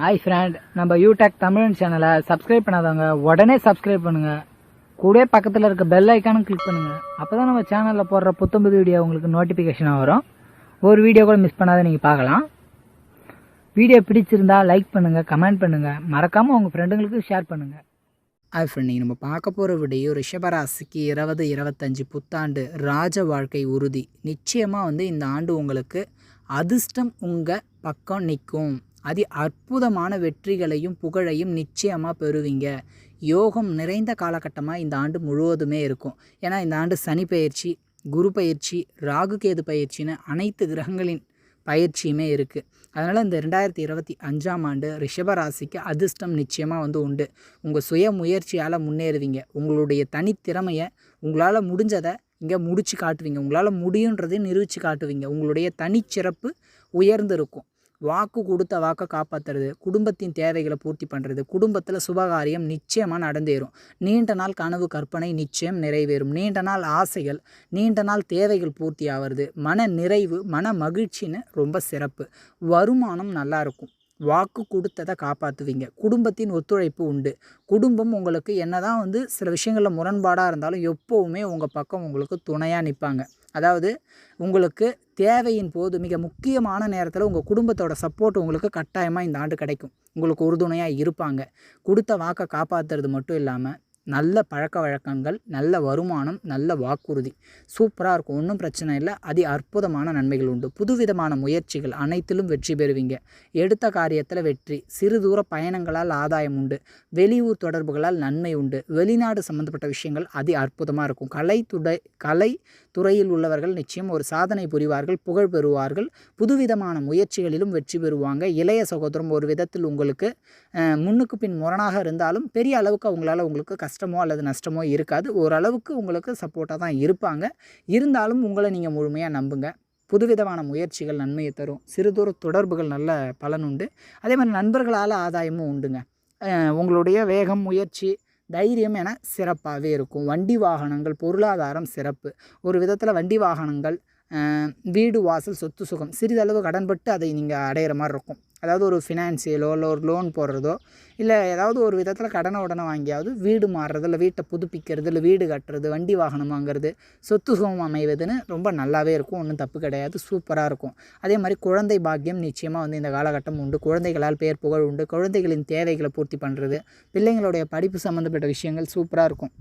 Hi friend நம்ம யூடெக் தமிழ் சேனலை subscribe பண்ணாதவங்க உடனே சப்ஸ்கிரைப் பண்ணுங்க. கூட பக்கத்தில் இருக்க பெல் ஐக்கானும் கிளிக் பண்ணுங்க. அப்பதான் நம்ம சேனலில் போடுற புத்தம்புது வீடியோ உங்களுக்கு நோட்டிஃபிகேஷனாக வரும். ஒரு வீடியோ கூட மிஸ் பண்ணாத நீங்கள் பார்க்கலாம். வீடியோ பிடிச்சிருந்தா லைக் பண்ணுங்கள் கமெண்ட் பண்ணுங்கள் மறக்காமல் உங்கள் ஃப்ரெண்டுங்களுக்கு ஷேர் பண்ணுங்கள் ஹாய் ஃப்ரெண்ட் நீங்கள் நம்ம பார்க்க போகிற வீடியோ ரிஷபராசிக்கு இருபது இருபத்தஞ்சி புத்தாண்டு ராஜ வாழ்க்கை உறுதி. நிச்சயமாக வந்து இந்த ஆண்டு உங்களுக்கு அதிர்ஷ்டம் உங்கள் பக்கம் நிற்கும் அதி அற்புதமான வெற்றிகளையும் புகழையும் நிச்சயமாக பெறுவீங்க. யோகம் நிறைந்த காலகட்டமாக இந்த ஆண்டு முழுவதுமே இருக்கும். ஏன்னா இந்த ஆண்டு சனி பயிற்சி குரு பயிற்சி ராகுகேது பயிற்சின்னு அனைத்து கிரகங்களின் பயிற்சியுமே இருக்குது அதனால் இந்த ரெண்டாயிரத்தி இருபத்தி அஞ்சாம் ஆண்டு ரிஷபராசிக்கு அதிர்ஷ்டம் நிச்சயமாக வந்து உண்டு. உங்கள் சுய முயற்சியால் முன்னேறுவீங்க. உங்களுடைய தனித்திறமையை உங்களால் முடிஞ்சதை இங்கே முடித்து காட்டுவீங்க. உங்களால் முடியுன்றதை நிரூபித்து காட்டுவீங்க. உங்களுடைய தனிச்சிறப்பு உயர்ந்திருக்கும். வாக்கு கொடுத்த வாக்கை காப்பாற்றுறது குடும்பத்தின் தேவைகளை பூர்த்தி பண்ணுறது குடும்பத்தில் சுபகாரியம் நிச்சயமாக நடந்தேறும். நீண்ட நாள் கனவு கற்பனை நிச்சயம் நிறைவேறும். நீண்ட நாள் ஆசைகள் நீண்ட நாள் தேவைகள் பூர்த்தி ஆகிறது மன நிறைவு மன மகிழ்ச்சின்னு ரொம்ப சிறப்பு. வருமானம் நல்லா இருக்கும். வாக்கு கொடுத்ததை காப்பாற்றுவீங்க குடும்பத்தின் ஒத்துழைப்பு உண்டு. குடும்பம் உங்களுக்கு என்னதான் வந்து சில விஷயங்களில் முரண்பாடாக இருந்தாலும் எப்போவுமே உங்கள் பக்கம் உங்களுக்கு துணையாக நிற்பாங்க அதாவது உங்களுக்கு தேவையின் போது மிக முக்கியமான நேரத்தில் உங்கள் குடும்பத்தோட சப்போர்ட் உங்களுக்கு கட்டாயமாக இந்த ஆண்டு கிடைக்கும். உங்களுக்கு உறுதுணையாக இருப்பாங்க. கொடுத்த வாக்கை காப்பாற்றுறது மட்டும் இல்லாமல் நல்ல பழக்க வழக்கங்கள் நல்ல வருமானம் நல்ல வாக்குறுதி. சூப்பராக இருக்கும். ஒன்றும் பிரச்சனை இல்லை. அதி அற்புதமான நன்மைகள் உண்டு. புதுவிதமான முயற்சிகள் அனைத்திலும் வெற்றி பெறுவீங்க. எடுத்த காரியத்தில் வெற்றி. சிறு தூர பயணங்களால் ஆதாயம் உண்டு. வெளியூர் தொடர்புகளால் நன்மை உண்டு. வெளிநாடு சம்மந்தப்பட்ட விஷயங்கள் அதி அற்புதமாக இருக்கும். கலை துடை கலை துறையில் உள்ளவர்கள் நிச்சயம் ஒரு சாதனை புரிவார்கள் புகழ் பெறுவார்கள். புதுவிதமான முயற்சிகளிலும் வெற்றி பெறுவாங்க. இளைய சகோதரம் ஒரு விதத்தில் உங்களுக்கு முன்னுக்கு பின் முரணாக இருந்தாலும் பெரிய அளவுக்கு அவங்களால உங்களுக்கு கஷ்டம் அல்லது நஷ்டமோ இருக்காது. ஓரளவுக்கு உங்களுக்கு சப்போர்ட்டாக தான் இருப்பாங்க. இருந்தாலும் உங்களை நீங்கள் முழுமையாக நம்புங்க. புதுவிதமான முயற்சிகள் நன்மையை தரும். சிறுதூர தொடர்புகள் நல்ல பலன் உண்டு. அதே மாதிரி நண்பர்களால் ஆதாயமும் உண்டுங்க. உங்களுடைய வேகம் முயற்சி தைரியம் என சிறப்பாகவே இருக்கும். வண்டி வாகனங்கள் பொருளாதாரம் சிறப்பு. ஒரு விதத்தில் வண்டி வாகனங்கள் வீடு வாசல் சொத்து சுகம். சிறிதளவு கடன்பட்டு அதை நீங்கள் அடையிற மாதிரி இருக்கும். அதாவது ஒரு ஃபினான்சியலோ இல்லை ஒரு லோன் போடுறதோ இல்லை ஏதாவது ஒரு விதத்தில் கடனை உடனே வாங்கியாவது வீடு மாறுறது இல்லை வீட்டை புதுப்பிக்கிறது இல்லை வீடு கட்டுறது வண்டி வாகனம் வாங்குறது சொத்து சுகம் அமைவதுன்னு ரொம்ப நல்லாவே இருக்கும். ஒன்றும் தப்பு கிடையாது. சூப்பராக இருக்கும். அதே மாதிரி குழந்தை பாக்கியம் நிச்சயமாக வந்து இந்த காலகட்டம் உண்டு. குழந்தைகளால் பேர் புகழ் உண்டு. குழந்தைகளின் தேவைகளை பூர்த்தி பண்ணுறது பிள்ளைங்களுடைய படிப்பு சம்மந்தப்பட்ட விஷயங்கள் சூப்பராக இருக்கும்.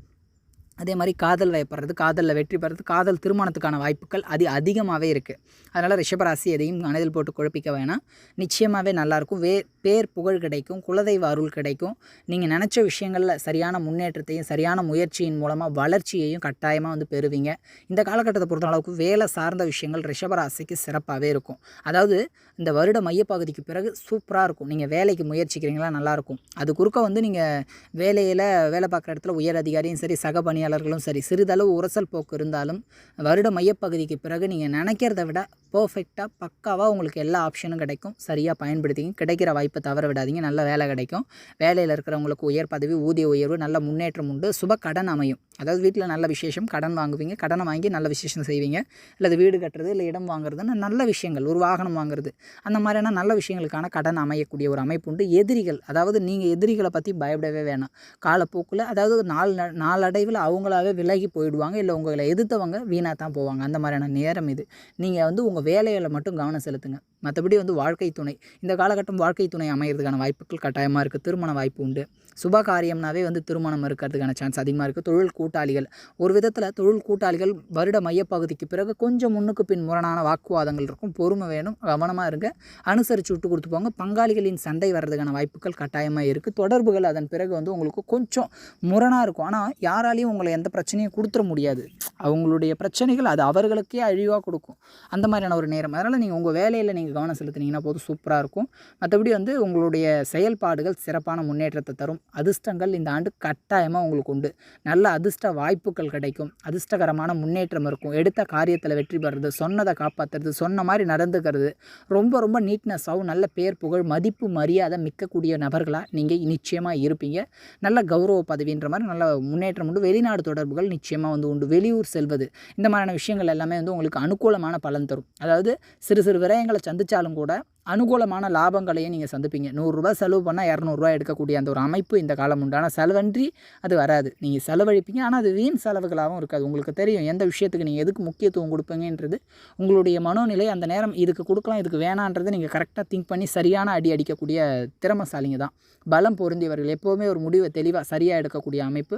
அதே மாதிரி காதல் வயப்படுறது காதலில் வெற்றி பெறது காதல் திருமணத்துக்கான வாய்ப்புகள் அது அதிகமாகவே இருக்குது அதனால் ரிஷபராசி எதையும் மனதில் போட்டு குழப்பிக்க வேணாம். நிச்சயமாகவே நல்லாயிருக்கும் வே பேர் புகழ் கிடைக்கும் குலதெய்வ அருள் கிடைக்கும். நீங்கள் நினச்ச விஷயங்களில் சரியான முன்னேற்றத்தையும் சரியான முயற்சியின் மூலமாக வளர்ச்சியையும் கட்டாயமாக வந்து பெறுவீங்க. இந்த காலகட்டத்தை பொறுத்த அளவுக்கு வேலை சார்ந்த விஷயங்கள் ரிஷபராசிக்கு சிறப்பாகவே இருக்கும். அதாவது இந்த வருட மையப்பகுதிக்கு பிறகு சூப்பராக இருக்கும். நீங்கள் வேலைக்கு முயற்சிக்கிறீங்களா நல்லாயிருக்கும் அது குறுக்க வந்து நீங்கள் வேலையில் வேலை பார்க்குற இடத்துல உயர் அதிகாரியும் சரி சக பணியாளர்களும் சரி சிறிதளவு உரசல் போக்கு இருந்தாலும் வருட மையப்பகுதிக்கு பிறகு நீங்கள் நினைக்கிறத விட பர்ஃபெக்டாக பக்காவாக உங்களுக்கு எல்லா ஆப்ஷனும் கிடைக்கும். சரியாக பயன்படுத்திங்க கிடைக்கிற வாய்ப்பு தவற விடாதீங்க. நல்ல வேலை கிடைக்கும். வேலையில் இருக்கிறவங்களுக்கு உயர் பதவி ஊதிய உயர்வு நல்ல முன்னேற்றம் உண்டு. சுப கடன் அமையும். அதாவது வீட்டில் நல்ல விசேஷம் கடன் வாங்குவீங்க. கடனை வாங்கி நல்ல விசேஷம் செய்வீங்க. அல்லது வீடு கட்டுறது இல்லை இடம் வாங்குறதுன்னு நல்ல விஷயங்கள். ஒரு வாகனம் வாங்குறது. அந்த மாதிரியான நல்ல விஷயங்களுக்கான கடன் அமையக்கூடிய ஒரு அமைப்பு உண்டு. எதிரிகள் அதாவது நீங்கள் எதிரிகளை பற்றி பயப்படவே வேணாம். காலப்போக்கில் அதாவது நாள் ந- நாளடைவில் அவங்களாவே விலகி போயிடுவாங்க. இல்லை உங்களை எதிர்த்தவங்க வீணாக தான் போவாங்க. அந்த மாதிரியான நேரம் இது. நீங்கள் வந்து உங்கள் வேலையில் மட்டும் கவனம் செலுத்துங்க. மற்றபடி வந்து வாழ்க்கை துணை. இந்த காலகட்டம் வாழ்க்கை துணை அமையிறதுக்கான வாய்ப்புகள் கட்டாயமாக இருக்குது திருமண வாய்ப்பு உண்டு. சுப காரியம்னாவே வந்து திருமணம் இருக்கிறதுக்கான சான்ஸ் அதிகமாக இருக்குது தொழில் கூட்டாளிகள். ஒரு விதத்தில் தொழில் கூட்டாளிகள் வருட மையப்பகுதிக்கு பிறகு கொஞ்சம் முன்னுக்கு பின் முரணான வாக்குவாதங்கள் இருக்கும். பொறுமை வேணும். கவனமாக இருங்க. அனுசரித்து விட்டு கொடுத்து போங்க. பங்காளிகளின் சண்டை வர்றதுக்கான வாய்ப்புகள் கட்டாயமாக இருக்குது தொடர்புகள் அதன் பிறகு வந்து உங்களுக்கு கொஞ்சம் முரணாக இருக்கும். ஆனால் யாராலையும் உங்களை எந்த பிரச்சனையும் கொடுத்துட முடியாது. அவங்களுடைய பிரச்சனைகள் அது அவர்களுக்கே அழிவாக கொடுக்கும். அந்த மாதிரியான ஒரு நேரம். அதனால் நீங்கள் உங்கள் வேலையில் நீங்கள் கவனம் செலுத்துனீங்கன்னா போதும் சூப்பராக இருக்கும். மற்றபடி வந்து உங்களுடைய செயல்பாடுகள் சிறப்பான முன்னேற்றத்தை தரும். அதிர்ஷ்டங்கள் இந்த ஆண்டு கட்டாயமாக உங்களுக்கு உண்டு. நல்ல அதிர்ஷ்ட வாய்ப்புகள் கிடைக்கும். அதிர்ஷ்டகரமான முன்னேற்றம் இருக்கும். எடுத்த காரியத்தில் வெற்றி பெறுறது சொன்னதை காப்பாற்றுறது சொன்ன மாதிரி நடந்துக்கிறது ரொம்ப ரொம்ப நீட்னஸாகவும் நல்ல பேர் புகழ் மதிப்பு மரியாதை மிக்கக்கூடிய நபர்களாக நீங்கள் நிச்சயமாக இருப்பீங்க. நல்ல கௌரவ பதவின்ற மாதிரி நல்ல முன்னேற்றம் உண்டு. வெளிநாடு தொடர்புகள் நிச்சயமாக வந்து உண்டு. வெளியூர் செல்வது இந்த மாதிரியான விஷயங்கள் எல்லாமே வந்து உங்களுக்கு அனுகூலமான பலன் தரும். அதாவது சிறு சிறு விரயங்களை சந்தி சந்திச்சாலும் கூட அனுகூலமான லாபங்களையும் நீங்கள் சந்திப்பீங்க. நூறுரூவா செலவு பண்ணால் இரநூறுவா எடுக்கக்கூடிய அந்த ஒரு அமைப்பு இந்த காலம் உண்டு ஆனால் செலவன்றி அது வராது. நீங்கள் செலவழிப்பீங்க. ஆனால் அது வீண் செலவுகளாகவும் இருக்காது. உங்களுக்கு தெரியும் எந்த விஷயத்துக்கு நீங்கள் எதுக்கு முக்கியத்துவம் கொடுப்பீங்கன்றது. உங்களுடைய மனோநிலை அந்த நேரம் இதுக்கு கொடுக்கலாம் இதுக்கு வேணான்றதை நீங்கள் கரெக்டாக திங்க் பண்ணி சரியான அடி அடிக்கக்கூடிய திறமசாலிங்க தான். பலம் பொருந்தியவர்கள் எப்போவுமே ஒரு முடிவை தெளிவாக சரியாக எடுக்கக்கூடிய அமைப்பு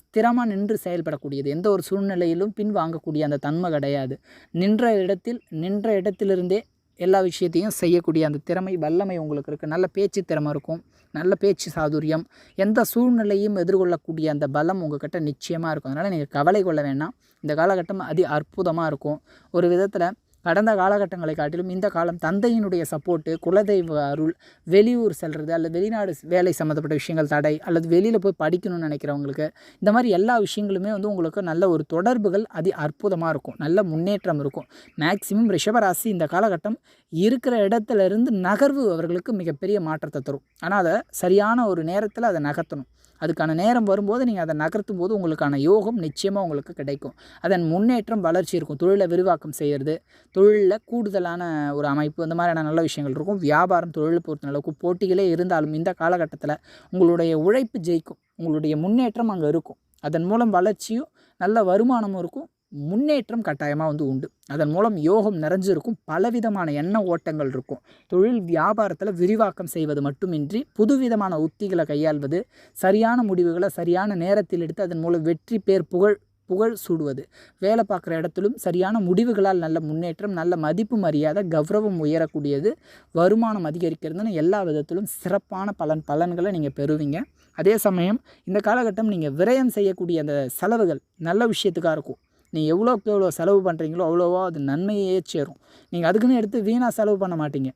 ஸ்திரமாக நின்று செயல்படக்கூடியது. எந்த ஒரு சூழ்நிலையிலும் பின் வாங்கக்கூடிய அந்த தன்மை கிடையாது. நின்ற இடத்தில் நின்ற இடத்திலிருந்தே எல்லா விஷயத்தையும் செய்யக்கூடிய அந்த திறமை வல்லமை உங்களுக்கு இருக்குது நல்ல பேச்சு திறமை இருக்கும். நல்ல பேச்சு சாதுரியம். எந்த சூழ்நிலையும் எதிர்கொள்ளக்கூடிய அந்த பலம் உங்கள்கிட்ட நிச்சயமாக இருக்கும். அதனால் நீங்கள் கவலை கொள்ள வேண்டாம். இந்த காலகட்டம் அதி அற்புதமாக இருக்கும். ஒரு விதத்தில் கடந்த காலகட்டங்களை காட்டிலும் இந்த காலம் தந்தையினுடைய சப்போர்ட்டு குலதெய்வ அருள் வெளியூர் செல்வது அல்லது வெளிநாடு வேலை சம்மந்தப்பட்ட விஷயங்கள் தடை அல்லது வெளியில் போய் படிக்கணும்னு நினைக்கிறவங்களுக்கு இந்த மாதிரி எல்லா விஷயங்களுமே வந்து உங்களுக்கு நல்ல ஒரு தொடர்புகள் அதி அற்புதமாக இருக்கும். நல்ல முன்னேற்றம் இருக்கும். மேக்சிமம் ரிஷபராசி இந்த காலகட்டம் இருக்கிற இடத்துல இருந்து நகர்வு அவர்களுக்கு மிகப்பெரிய மாற்றத்தை தரும். ஆனால் அதை சரியான ஒரு நேரத்தில் அதை நகர்த்தணும். அதுக்கான நேரம் வரும்போது நீங்கள் அதை நகர்த்தும் போது உங்களுக்கான யோகம் நிச்சயமாக உங்களுக்கு கிடைக்கும். அதன் முன்னேற்றம் வளர்ச்சி இருக்கும். தொழிலை விரிவாக்கம் செய்கிறது தொழிலில் கூடுதலான ஒரு அமைப்பு இந்த மாதிரியான நல்ல விஷயங்கள் இருக்கும். வியாபாரம் தொழில் பொறுத்த அளவுக்கு போட்டிகளே இருந்தாலும் இந்த காலகட்டத்தில் உங்களுடைய உழைப்பு ஜெயிக்கும். உங்களுடைய முன்னேற்றம் அங்கே இருக்கும். அதன் மூலம் வளர்ச்சியும் நல்ல வருமானமும் இருக்கும். முன்னேற்றம் கட்டாயமாக வந்து உண்டு. அதன் மூலம் யோகம் நிறைஞ்சிருக்கும். பலவிதமான எண்ண ஓட்டங்கள் இருக்கும். தொழில் வியாபாரத்தில் விரிவாக்கம் செய்வது மட்டுமின்றி புதுவிதமான உத்திகளை கையாள்வது சரியான முடிவுகளை சரியான நேரத்தில் எடுத்து அதன் மூலம் வெற்றி பேர் புகழ் புகழ் சூடுவது. வேலை பார்க்குற இடத்திலும் சரியான முடிவுகளால் நல்ல முன்னேற்றம் நல்ல மதிப்பு மரியாதை கௌரவம் உயரக்கூடியது வருமானம் அதிகரிக்கிறதுன்னு எல்லா விதத்திலும் சிறப்பான பலன் பலன்களை நீங்கள் பெறுவீங்க. அதே சமயம் இந்த காலகட்டம் நீங்கள் விரயம் செய்யக்கூடிய அந்த செலவுகள் நல்ல விஷயத்துக்காக இருக்கும். நீங்கள் எவ்வளோக்கு எவ்வளோ செலவு பண்ணுறீங்களோ அவ்வளோவா அது நன்மையே சேரும். நீங்கள் அதுக்குன்னு எடுத்து வீணாக செலவு பண்ண மாட்டீங்க.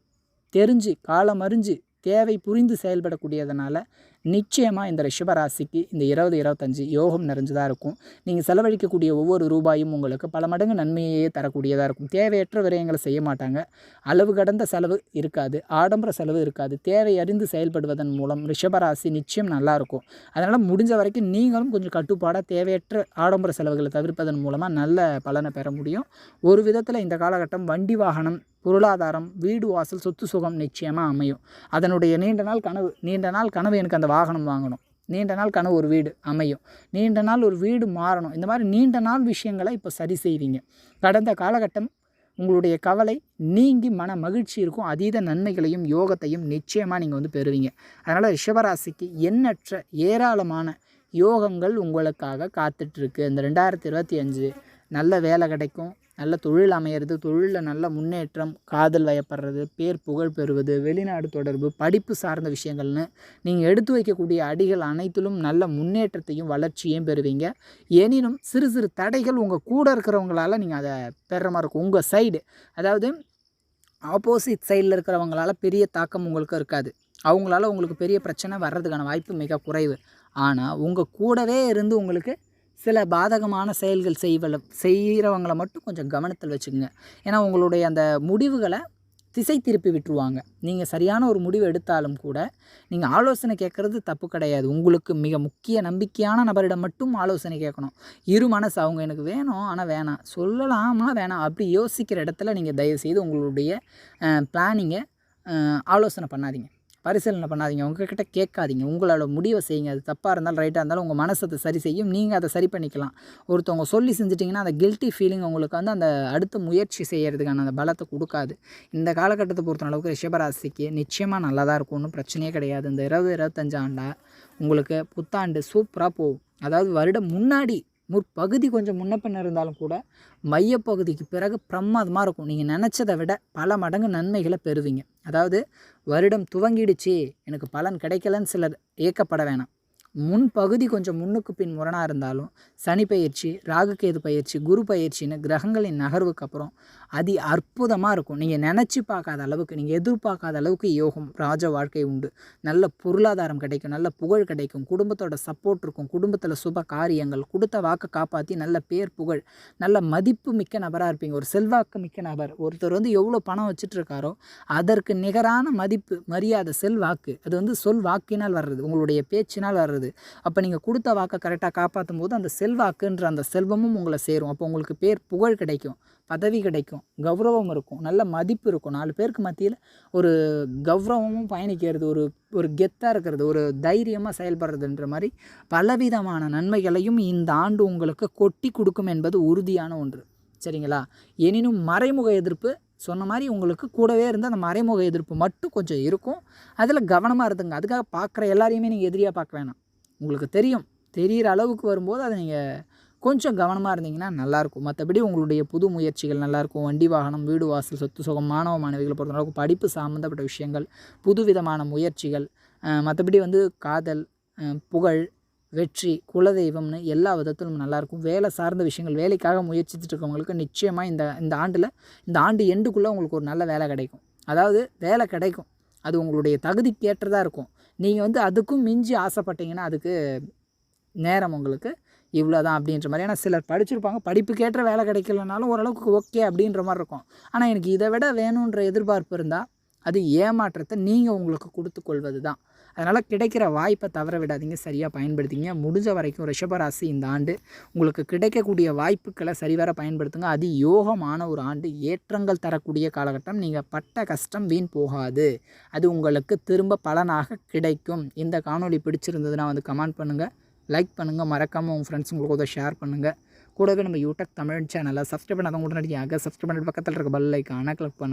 தெரிஞ்சு காலம் அறிஞ்சு தேவை புரிந்து செயல்படக்கூடியதுனால நிச்சயமாக இந்த ரிஷபராசிக்கு இந்த இருபது இருபத்தஞ்சி யோகம் நிறைஞ்சதாக இருக்கும். நீங்கள் செலவழிக்கக்கூடிய ஒவ்வொரு ரூபாயும் உங்களுக்கு பல மடங்கு நன்மையே தரக்கூடியதாக இருக்கும். தேவையற்ற விரயங்களை செய்ய மாட்டாங்க. அளவு கடந்த செலவு இருக்காது. ஆடம்பர செலவு இருக்காது. தேவை அறிந்து செயல்படுவதன் மூலம் ரிஷபராசி நிச்சயம் நல்லாயிருக்கும் அதனால் முடிஞ்ச வரைக்கும் நீங்களும் கொஞ்சம் கட்டுப்பாடாக தேவையற்ற ஆடம்பர செலவுகளை தவிர்ப்பதன் மூலமாக நல்ல பலனை பெற முடியும். ஒரு விதத்தில் இந்த காலகட்டம் வண்டி வாகனம் பொருளாதாரம் வீடு வாசல் சொத்து சுகம் நிச்சயமாக அமையும். அதனுடைய நீண்ட நாள் கனவு நீண்ட நாள் கனவு எனக்கு அந்த வாகனம் வாங்கணும். நீண்ட நாள் கனவு ஒரு வீடு அமையும். நீண்ட நாள் ஒரு வீடு மாறணும். இந்த மாதிரி நீண்ட நாள் விஷயங்களை இப்போ சரி செய்வீங்க கடந்த காலகட்டம் உங்களுடைய கவலை நீங்கி மன மகிழ்ச்சி இருக்கும். அதீத நன்மைகளையும் யோகத்தையும் நிச்சயமாக நீங்கள் வந்து பெறுவீங்க. அதனால் ரிஷபராசிக்கு எண்ணற்ற ஏராளமான யோகங்கள் உங்களுக்காக காத்துட்ருக்கு இந்த ரெண்டாயிரத்தி இருபத்தி அஞ்சு நல்ல வேலை கிடைக்கும். நல்ல தொழில் அமையிறது தொழிலில் நல்ல முன்னேற்றம் காதல் வயப்படுறது பேர் புகழ் பெறுவது வெளிநாடு தொடர்பு படிப்பு சார்ந்த விஷயங்கள்னு நீங்கள் எடுத்து வைக்கக்கூடிய அடிகள் அனைத்திலும் நல்ல முன்னேற்றத்தையும் வளர்ச்சியையும் பெறுவீங்க. எனினும் சிறு சிறு தடைகள் உங்கள் கூட இருக்கிறவங்களால நீங்கள் அதை பெற மாதிரி இருக்கும் உங்கள் சைடு அதாவது ஆப்போசிட் சைடில் இருக்கிறவங்களால பெரிய தாக்கம் உங்களுக்கு இருக்காது. அவங்களால உங்களுக்கு பெரிய பிரச்சனை வர்றதுக்கான வாய்ப்பு மிக குறைவு. ஆனால் உங்கள் கூடவே இருந்து உங்களுக்கு சில பாதகமான செயல்கள் செய்வல செய்கிறவங்களை மட்டும் கொஞ்சம் கவனத்தில் வச்சுக்கோங்க. ஏன்னா உங்களுடைய அந்த முடிவுகளை திசை திருப்பி விட்டுருவாங்க. நீங்கள் சரியான ஒரு முடிவு எடுத்தாலும் கூட நீங்கள் ஆலோசனை கேட்குறது தப்பு கிடையாது. உங்களுக்கு மிக முக்கிய நம்பிக்கையான நபரிடம் மட்டும் ஆலோசனை கேட்கணும். இரு மனசு அவங்க எனக்கு வேணும் ஆனால் வேணாம். சொல்லலாமா வேணாம். அப்படி யோசிக்கிற இடத்துல நீங்கள் தயவுசெய்து உங்களுடைய பிளானிங்கை ஆலோசனை பண்ணாதீங்க. பரிசீலனை பண்ணாதீங்க. உங்ககிட்ட கேட்காதீங்க. உங்களோட முடிவை செய்யுங்க. அது தப்பாக இருந்தாலும் ரைட்டாக இருந்தாலும் உங்கள் மனசை அதை சரி செய்யும். நீங்கள் அதை சரி பண்ணிக்கலாம். ஒருத்தவங்க சொல்லி செஞ்சிட்டிங்கன்னா அந்த கில்ட்டி ஃபீலிங் உங்களுக்கு வந்து அந்த அடுத்த முயற்சி செய்கிறதுக்கான அந்த பலத்தை கொடுக்காது. இந்த காலகட்டத்தை பொறுத்த அளவுக்கு ரிஷபராசிக்கு நிச்சயமாக நல்லா தான் இருக்கும். ஒன்றும் பிரச்சனையே கிடையாது. இந்த இருபது இருபத்தஞ்சு ஆண்டா உங்களுக்கு புத்தாண்டு சூப்பராக போகும். அதாவது வருடம் முன்னாடி முற்பகுதி கொஞ்சம் முன்ன பின்ன இருந்தாலும் கூட மையப்பகுதிக்கு பிறகு பிரமாதமாக இருக்கும். நீங்கள் நினச்சதை விட பல மடங்கு நன்மைகளை பெறுவீங்க. அதாவது வருடம் துவங்கிடுச்சு எனக்கு பலன் கிடைக்கலன்னு சிலர் ஏக்கப்பட வேணாம். முன் பகுதி கொஞ்சம் முன்னுக்கு பின் முரணாக இருந்தாலும் சனி பயிற்சி ராகுகேது பயிற்சி குரு பயிற்சின்னு கிரகங்களின் நகர்வுக்கு அப்புறம் அதி அற்புதமாக இருக்கும். நீங்கள் நினச்சி பார்க்காத அளவுக்கு நீங்கள் எதிர்பார்க்காத அளவுக்கு யோகம் ராஜ வாழ்க்கை உண்டு. நல்ல பொருளாதாரம் கிடைக்கும் நல்ல புகழ் கிடைக்கும் குடும்பத்தோட சப்போர்ட் இருக்கும் குடும்பத்தில் சுப காரியங்கள் கொடுத்த வாக்கை காப்பாற்றி நல்ல பேர் புகழ் நல்ல மதிப்பு மிக்க நபராக இருப்பீங்க. ஒரு செல்வாக்கு மிக்க நபர். ஒருத்தர் வந்து எவ்வளோ பணம் வச்சுட்டு இருக்காரோ அதற்கு நிகரான மதிப்பு மரியாதை செல்வாக்கு. அது வந்து சொல் வாக்கினால் வர்றது உங்களுடைய பேச்சினால் வர்றது. வருது. அப்போ நீங்கள் கொடுத்த வாக்கை கரெக்டாக காப்பாற்றும் போது அந்த செல்வாக்குன்ற அந்த செல்வமும் உங்களை சேரும். அப்போ உங்களுக்கு பேர் புகழ் கிடைக்கும் பதவி கிடைக்கும் கௌரவம் இருக்கும் நல்ல மதிப்பு இருக்கும். நாலு பேருக்கு மத்தியில் ஒரு கௌரவமும் பயணிக்கிறது ஒரு ஒரு கெத்தாக இருக்கிறது ஒரு தைரியமாக செயல்படுறதுன்ற மாதிரி பலவிதமான நன்மைகளையும் இந்த ஆண்டு உங்களுக்கு கொட்டி கொடுக்கும் என்பது உறுதியான ஒன்று. சரிங்களா? எனினும் மறைமுக எதிர்ப்பு சொன்ன மாதிரி உங்களுக்கு கூடவே இருந்து அந்த மறைமுக எதிர்ப்பு மட்டும் கொஞ்சம் இருக்கும். அதில் கவனமாக இருந்துங்க. அதுக்காக பார்க்குற எல்லாரையுமே நீங்கள் எதிரியாக பார்க்க வேணாம். உங்களுக்கு தெரியும். தெரிகிற அளவுக்கு வரும்போது அதை நீங்கள் கொஞ்சம் கவனமாக இருந்தீங்கன்னா நல்லாயிருக்கும். மற்றபடி உங்களுடைய புது முயற்சிகள் நல்லாயிருக்கும். வண்டி வாகனம் வீடு வாசல் சொத்து சுகம் மாணவ மாணவிகளை பொறுத்தளவுக்கு படிப்பு சம்மந்தப்பட்ட விஷயங்கள் புதுவிதமான முயற்சிகள் மற்றபடி வந்து காதல் புகழ் வெற்றி குலதெய்வம்னு எல்லா விதத்திலும் நல்லாயிருக்கும். வேலை சார்ந்த விஷயங்கள் வேலைக்காக முயற்சித்துட்டு இருக்கவங்களுக்கு நிச்சயமாக இந்த இந்த ஆண்டில் இந்த ஆண்டு எண்டுக்குள்ளே உங்களுக்கு ஒரு நல்ல வேலை கிடைக்கும். அதாவது வேலை கிடைக்கும். அது உங்களுடைய தகுதிக்கு ஏற்றதாக இருக்கும். நீங்கள் வந்து அதுக்கும் மிஞ்சி ஆசைப்பட்டீங்கன்னா அதுக்கு நேரம் உங்களுக்கு இவ்வளோ தான் அப்படின்ற மாதிரி. ஏன்னா சிலர் படிச்சிருப்பாங்க படிப்புக்கேற்ற வேலை கிடைக்கலனாலும் ஓரளவுக்கு ஓகே அப்படின்ற மாதிரி இருக்கும். ஆனால் எனக்கு இதை விட வேணுன்ற எதிர்பார்ப்பு இருந்தால் அது ஏமாற்றத்தை நீங்கள் உங்களுக்கு கொடுத்து கொள்வது தான் அதனால் கிடைக்கிற வாய்ப்பை தவற விடாதீங்க சரியாக பயன்படுத்திங்க முடிஞ்ச வரைக்கும் ரிஷபராசி இந்த ஆண்டு. உங்களுக்கு கிடைக்கக்கூடிய வாய்ப்புகளை சரிவர பயன்படுத்துங்க. அது யோகமான ஒரு ஆண்டு. ஏற்றங்கள் தரக்கூடிய காலகட்டம். நீங்கள் பட்ட கஷ்டம் வீண் போகாது. அது உங்களுக்கு திரும்ப பலனாக கிடைக்கும். இந்த காணொலி பிடிச்சிருந்ததுன்னா வந்து கமெண்ட் பண்ணுங்கள் லைக் பண்ணுங்கள் மறக்காமல் உங்கள் ஃப்ரெண்ட்ஸுங்களுக்கு உதவ ஷேர் பண்ணுங்கள் கூடவே நம்ம யூடியூப் தமிழ் சேனலை சப்ஸ்கிரைப் பண்ணாதவங்க உடனடியாக சப்ஸ்கிரைப் பண்ணிட்டு பக்கத்தில் இருக்க பெல் ஐக்கானை கிளிக் பண்ணுங்கள்